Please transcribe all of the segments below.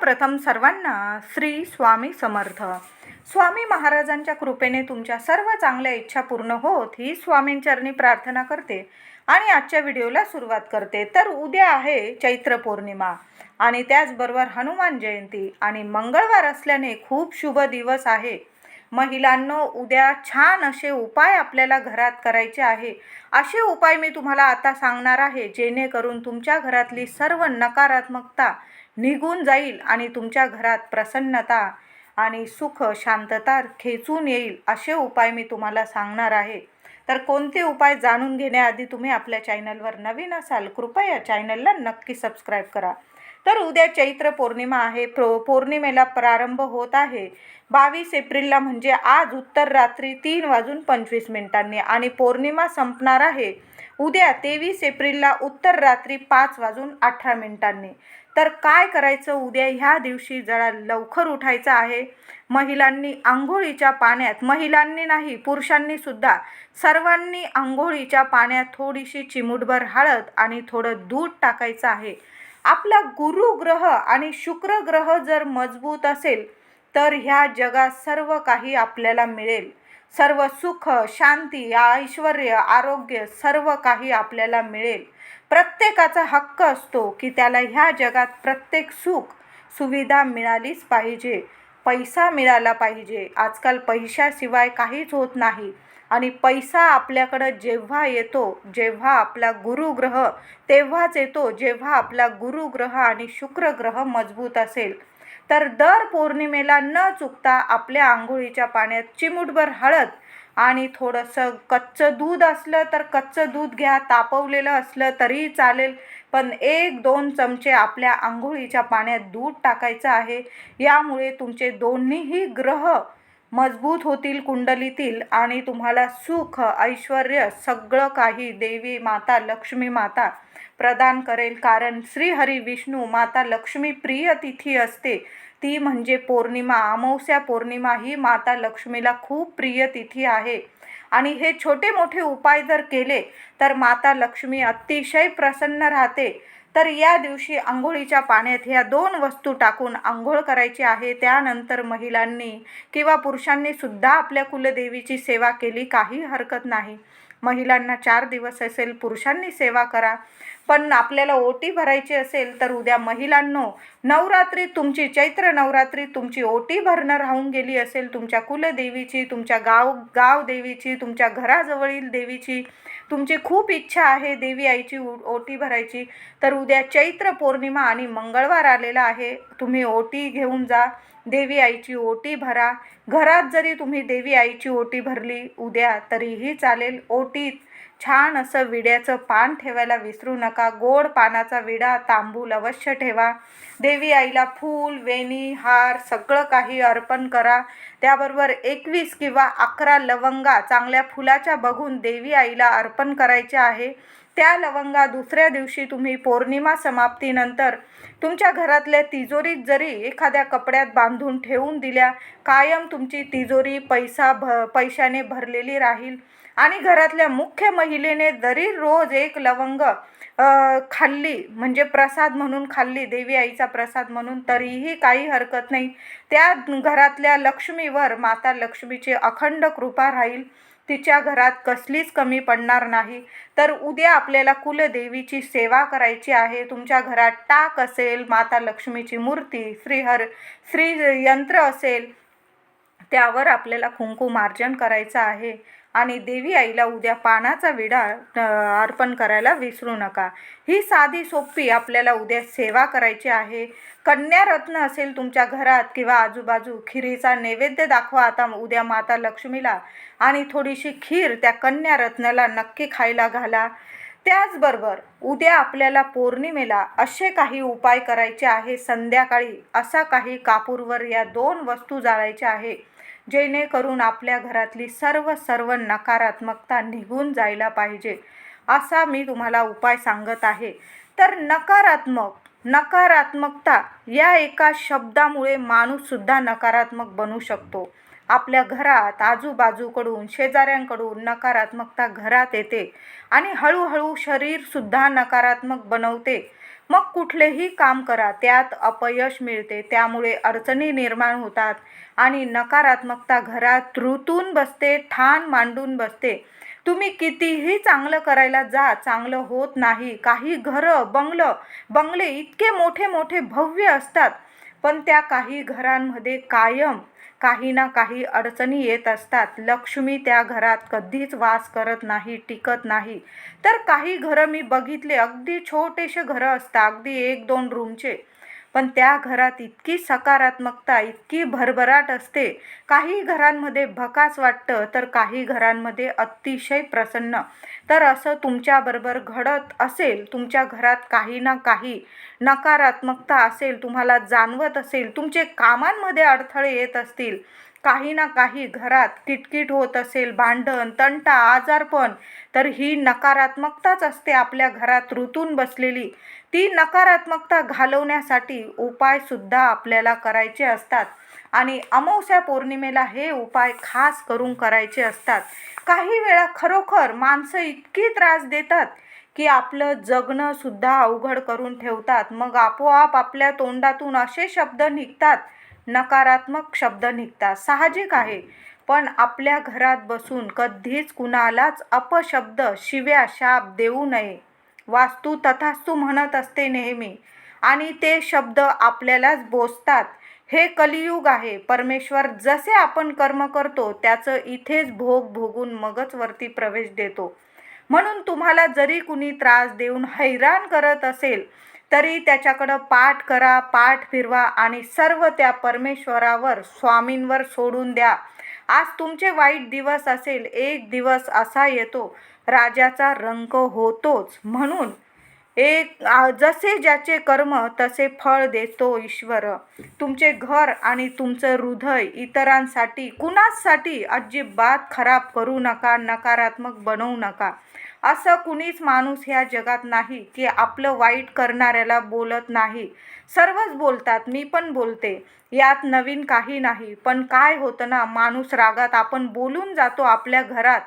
सर्वप्रथम सर्वांना श्री स्वामी समर्थ. स्वामी महाराजांच्या कृपेने तुमच्या सर्व चांगल्या इच्छा पूर्ण होत ही स्वामींचरणी प्रार्थना करते आणि आजच्या व्हिडिओला सुरुवात करते. तर उद्या आहे चैत्र पौर्णिमा आणि त्याचबरोबर हनुमान जयंती आणि मंगळवार असल्याने खूप शुभ दिवस आहे. महिलांनो उद्या छान असे उपाय आपल्याला घरात करायचे आहे. असे उपाय मी तुम्हाला आता सांगणार आहे जेणेकरून तुमच्या घरातली सर्व नकारात्मकता निघून जाईल आणि तुमच्या घरात प्रसन्नता आणि सुख शांतता खेचून येईल असे उपाय मी तुम्हाला सांगणार आहे. तर कोणते उपाय जाणून घेण्याआधी तुम्ही आपल्या चॅनलवर नवीन असाल कृपया चॅनलला नक्की सबस्क्राईब करा. तर उद्या चैत्र पौर्णिमा आहे प्रो पौर्णिमेला प्रारंभ होत आहे. बावीस एप्रिलला म्हणजे आज उत्तर रात्री तीन वाजून पंचवीस मिनिटांनी आणि पौर्णिमा संपणार आहे. उद्या तेवीस एप्रिलला उत्तर रात्री पाच वाजून अठरा मिनिटांनी. तर काय करायचं? उद्या ह्या दिवशी जरा लवकर उठायचं आहे. महिलांनी आंघोळीच्या पाण्यात महिलांनी नाही पुरुषांनी सुद्धा सर्वांनी आंघोळीच्या पाण्यात थोडीशी चिमूटभर हळद आणि थोडं दूध टाकायचं आहे. आपला गुरु ग्रह आणि शुक्र ग्रह जर मजबूत असेल तर ह्या जगात सर्व काही आपल्याला मिळेल. सर्व सुख शांती ऐश्वर आरोग्य सर्व काही आपल्याला मिळेल. प्रत्येकाचा हक्क असतो की त्याला ह्या जगात प्रत्येक सुख सुविधा मिळालीच पाहिजे. पैसा मिळाला पाहिजे. आजकाल पैशाशिवाय काहीच होत नाही. आणि पैसा आपल्याकडं जेव्हा येतो जेव्हा आपला गुरुग्रह तेव्हाच येतो जेव्हा आपला गुरुग्रह आणि शुक्रग्रह मजबूत असेल. तर दर पौर्णिमेला न चुकता आपल्या आंघोळीच्या पाण्यात चिमूटभर हळद आणि थोडंसं कच्चं दूध असलं तर कच्चं दूध घ्या तापवलेलं असलं तरीही चालेल. पण एक दोन चमचे आपल्या आंघोळीच्या पाण्यात दूध टाकायचं आहे. यामुळे तुमचे दोन्हीही ग्रह मजबूत होतील कुंडलीतील आणि तुम्हाला सुख ऐश्वर सगळं काही देवी माता लक्ष्मी माता प्रदान करेल. कारण श्रीहरी विष्णू माता लक्ष्मी प्रिय तिथी असते. ती म्हणजे पौर्णिमा. अमावस्या पौर्णिमा ही माता लक्ष्मीला खूप प्रिय तिथी आहे. आणि हे छोटे मोठे उपाय जर केले तर माता लक्ष्मी अतिशय प्रसन्न राहते. तर या दिवशी आंघोळीच्या पाण्यात ह्या दोन वस्तू टाकून आंघोळ करायची आहे. त्यानंतर महिलांनी किंवा पुरुषांनी सुद्धा आपल्या कुलदेवीची सेवा केली काही हरकत नाही. महिलांना चार दिवस असेल पुरुषांनी सेवा करा. पण आपल्याला ओटी भरायची असेल तर उद्या महिलांनो नवरात्री तुमची चैत्र नवरात्री तुमची ओटी भरणं राहून गेली असेल. तुमच्या कुलदेवीची तुमच्या गाव गाव देवीची तुमच्या घराजवळील देवीची तुमची खूप इच्छा आहे देवी आईची उ- ओटी भरायची. तर उद्या चैत्र पौर्णिमा आणि मंगळवार आलेला आहे. तुम्ही ओटी घेऊन जा. देवी आईची ओटी भरा. घरात जरी तुम्ही देवी आईची ओटी भरली उद्या तरीही चालेल. ओटीत छान असं विड्याचं पान ठेवायला विसरू नका. गोड पानाचा विडा तांबूल अवश्य ठेवा. देवी आईला फूल वेणी हार सगळं काही अर्पण करा. त्याबरोबर एकवीस किंवा अकरा लवंगा चांगल्या फुलाच्या बघून देवी आईला अर्पण करायचे आहे. त्या लवंगा दुसऱ्या दिवशी तुम्ही पौर्णिमा समाप्तीनंतर तुमच्या घरातल्या तिजोरीत जरी एखाद्या कपड्यात बांधून ठेवून दिल्या कायम तुमची तिजोरी पैसा भ पैशाने भरलेली राहील. आणि घरातल्या मुख्य महिलेने जरी रोज एक लवंग खाल्ली म्हणजे प्रसाद म्हणून खाल्ली देवी आईचा प्रसाद म्हणून तरीही काही हरकत नाही. त्या घरातल्या लक्ष्मीवर माता लक्ष्मीची अखंड कृपा राहील. तिच्या घरात कसलीच कमी पडणार नाही. तर उद्या आपल्याला कुलदेवीची सेवा करायची आहे. तुमच्या घरात टाक असेल माता लक्ष्मीची मूर्ती श्रीहर श्री यंत्र असेल त्यावर आपल्याला कुंकुमार्जन करायचं आहे. आणि देवी आईला उद्या पानाचा विडा अर्पण करायला विसरू नका. ही साधी सोपी आपल्याला उद्या सेवा करायची आहे. कन्यारत्न असेल तुमच्या घरात किंवा आजूबाजू खिरीचा नैवेद्य दाखवा आता उद्या माता लक्ष्मीला. आणि थोडीशी खीर त्या कन्यारत्नाला नक्की खायला घाला. त्याचबरोबर उद्या आपल्याला पौर्णिमेला असे काही उपाय करायचे आहे संध्याकाळी असा काही कापूरवर या दोन वस्तू जाळायच्या आहे. जेणेकरून आपल्या घरातली सर्व सर्व नकारात्मकता निघून जायला पाहिजे असा मी तुम्हाला उपाय सांगत आहे. तर नकारात्मक नकारात्मकता या एका शब्दामुळे माणूससुद्धा नकारात्मक बनू शकतो. आपल्या घरात आजूबाजूकडून शेजाऱ्यांकडून नकारात्मकता घरात येते आणि हळूहळू शरीरसुद्धा नकारात्मक बनवते. मग कुठलेही काम करा त्यात अपयश मिळते त्यामुळे अडचणी निर्माण होतात आणि नकारात्मकता घरात ऋतून बसते ठाण मांडून बसते. तुम्ही कितीही चांगलं करायला जा चांगलं होत नाही. काही घरं बंगलं बंगले इतके मोठे मोठे भव्य असतात पण त्या काही घरांमध्ये कायम काही ना काही अडचणी येत असतात. लक्ष्मी त्या घरात कधीच वास करत नाही टिकत नाही. तर काही घरं मी बघितले अगदी छोटेसे घरं असतात. अगदी एक दोन रूमचे. पण त्या घरात इतकी सकारात्मकता इतकी भरभराट असते. काही घरांमध्ये भकास वाटतं तर काही घरांमध्ये अतिशय प्रसन्न. तर असं तुमच्याबरोबर घडत असेल तुमच्या घरात काही ना काही नकारात्मकता असेल तुम्हाला जाणवत असेल तुमचे कामांमध्ये अडथळे येत असतील काही ना काही घरात किटकिट होत असेल भांडण तंटा आजारपण तर ही नकारात्मकताच असते आपल्या घरात ऋतून बसलेली. ती नकारात्मकता घालवण्यासाठी उपायसुद्धा आपल्याला करायचे असतात. आणि अमावस्या पौर्णिमेला हे उपाय खास करून करायचे असतात. काही वेळा खरोखर माणसं इतकी त्रास देतात की आपलं जगणं सुद्धा अवघड करून ठेवतात. मग आपोआप आपल्या तोंडातून असे शब्द निघतात नकारात्मक शब्द निघतात. साहजिक आहे. पण आपल्या घरात बसून कधीच कुणालाच अपशब्द शिव्या शाप देऊ नये. वास्तू तथास्तू म्हणत असते नेहमी. आणि ते शब्द आपल्यालाच बोचतात. हे कलियुग आहे. परमेश्वर जसे आपण कर्म करतो त्याचं इथेच भोग भोगून मगच वरती प्रवेश देतो. म्हणून तुम्हाला जरी कुणी त्रास देऊन हैराण करत असेल तरी त्याच्याकडं पाठ करा पाठ फिरवा आणि सर्व त्या परमेश्वरावर स्वामींवर सोडून द्या. आज तुमचे वाईट दिवस असेल एक दिवस असा येतो राजाचा रंक होतोच. म्हणून एक जसे ज्याचे कर्म तसे फळ देतो ईश्वर. तुमचे घर आणि तुमचं हृदय इतरांसाठी कुणासाठी अजिबात खराब करू नका नकारात्मक बनवू नका. असं कुणीच माणूस ह्या जगात नाही की आपलं वाईट करणाऱ्याला बोलत नाही. सर्वच बोलतात मी पण बोलते. यात नवीन काही नाही. पण काय होतं ना माणूस रागात आपण बोलून जातो आपल्या घरात.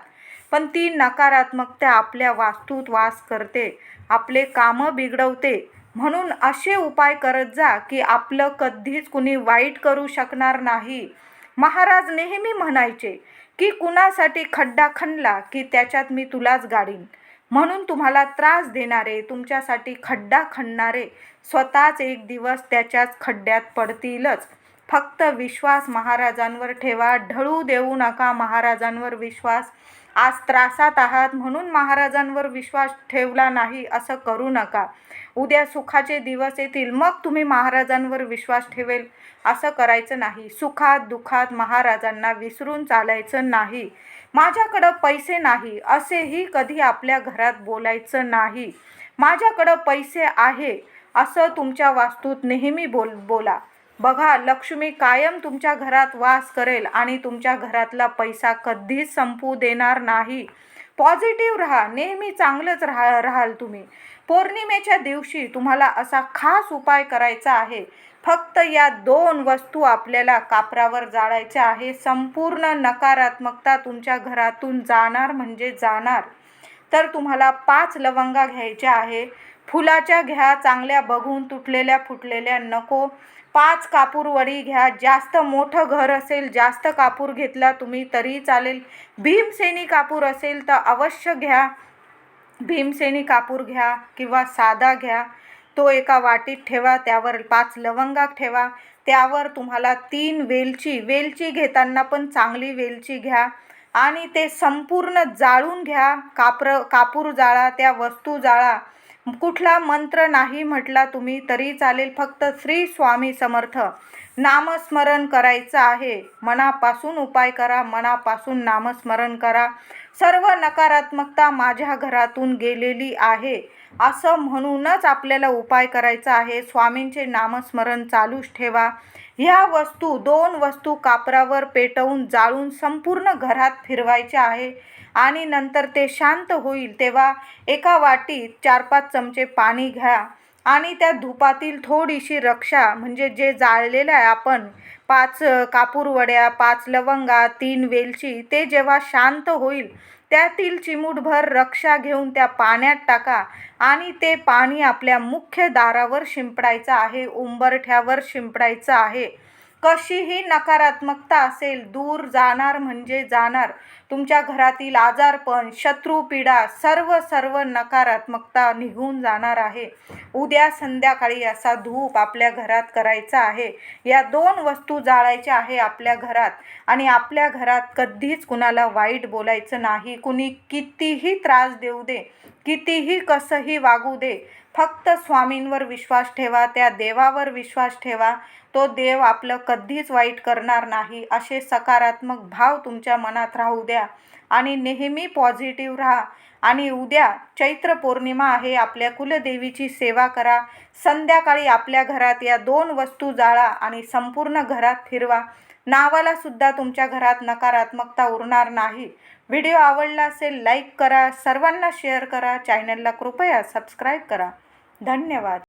पण ती नकारात्मकता आपल्या वास्तूत वास करते आपले कामं बिघडवते. म्हणून असे उपाय करत जा की आपलं कधीच कुणी वाईट करू शकणार नाही. महाराज नेहमी म्हणायचे की कुणासाठी खड्डा खणला की त्याच्यात मी तुलाच गाडीन. म्हणून तुम्हाला त्रास देणारे तुमच्यासाठी खड्डा खणणारे स्वतःच एक दिवस त्याच्याच खड्ड्यात पडतीलच. फक्त विश्वास महाराजांवर ठेवा ढळू देऊ नका महाराजांवर विश्वास. आज त्रासात आहात म्हणून महाराजांवर विश्वास ठेवला नाही असं करू नका. उद्या सुखाचे दिवस येतील. मग तुम्ही महाराजांवर विश्वास ठेवेल. असं करायचं नाही. सुखात दुःखात महाराजांना विसरून चालायचं नाही. माझ्याकडं पैसे नाही. असेही कधी आपल्या घरात बोलायचं नाही. माझ्याकडं पैसे आहे. असं तुमच्या वास्तूत नेहमी बोल बोला. बघा लक्ष्मी कायम तुमच्या घरात वास करेल आणि तुमच्या घरातला पैसा कधीच संपू देणार नाही. पॉझिटिव्ह राहा. नेहमी चांगलंच राहा राहाल तुम्ही. पौर्णिमेच्या दिवशी तुम्हाला असा खास उपाय करायचा आहे. फक्त या दोन वस्तू आपल्याला कापरावर जाळायच्या आहे. संपूर्ण नकारात्मकता तुमच्या घरातून जाणार म्हणजे जाणार. तर तुम्हाला पाच लवंगा घ्यायच्या आहे. फुलाच्या घ्या चांगल्या बघून तुटलेल्या फुटलेल्या नको. पाच कापूर वडी घ्या. जास्त मोठं घर असेल जास्त कापूर घेतला तुम्ही तरी चालेल. भीमसेनी कापूर असेल तर अवश्य घ्या. भीमसेनी कापूर घ्या किंवा साधा घ्या तो एका वाटीत ठेवा त्यावर पाच लवंगा ठेवा त्यावर तुम्हाला तीन वेलची वेलची घेताना पण चांगली वेलची घ्या आणि ते संपूर्ण जाळून घ्या कापर कापूर जाळा त्या वस्तू जाळा. कुठला मंत्र नाही म्हटला तुम्ही तरी चालेल फक्त श्री स्वामी समर्थ. नामस्मरण करायचं आहे. मनापासून उपाय करा मनापासून नामस्मरण करा. सर्व नकारात्मकता माझ्या घरातून गेलेली आहे. असं म्हणूनच आपल्याला उपाय करायचा आहे. स्वामींचे नामस्मरण चालूच ठेवा. ह्या वस्तू दोन वस्तू कापरावर पेटवून जाळून संपूर्ण घरात फिरवायच्या आहे. आणि नंतर ते शांत होईल. तेव्हा एका वाटीत चार पाच चमचे पाणी घ्या. आणि त्या धुपातील थोडीशी रक्षा म्हणजे जे जाळलेलं आहे आपण पाच कापूरवड्या पाच लवंगा तीन वेलची ते जेव्हा शांत होईल त्यातील चिमूटभर रक्षा घेऊन त्या पाण्यात टाका आणि ते पाणी आपल्या मुख्य दारावर शिंपडायचं आहे उंबरठ्यावर शिंपडायचं आहे. कशीही नकारात्मकता असेल दूर जाणार म्हणजे जाणार. तुमच्या घरातील आजारपण शत्रुपीडा सर्व सर्व नकारात्मकता निघून जाणार आहे. उद्या संध्याकाळी असा धूप आपल्या घरात करायचा आहे. या दोन वस्तू जाळायच्या आहे आपल्या घरात आणि आपल्या घरात कधीच कुणाला वाईट बोलायचं नाही. कुणी कितीही त्रास देऊ दे कितीही कसंही वागू दे फक्त स्वामींवर विश्वास ठेवा त्या देवावर विश्वास ठेवा. तो देव आपलं कधीच वाईट करणार नाही असे सकारात्मक भाव तुमच्या मनात राहू द्या. आणि नेहमी पॉझिटिव्ह राहा. आणि उद्या चैत्र पौर्णिमा आहे आपल्या कुलदेवीची सेवा करा. संध्याकाळी आपल्या घरात या दोन वस्तू जाळा आणि संपूर्ण घरात फिरवा. नावाला सुद्धा तुमच्या घरात नकारात्मकता उरणार नाही. व्हिडिओ आवडला असेल लाईक करा. सर्वांना शेअर करा. चॅनलला कृपया सबस्क्राईब करा. धन्यवाद.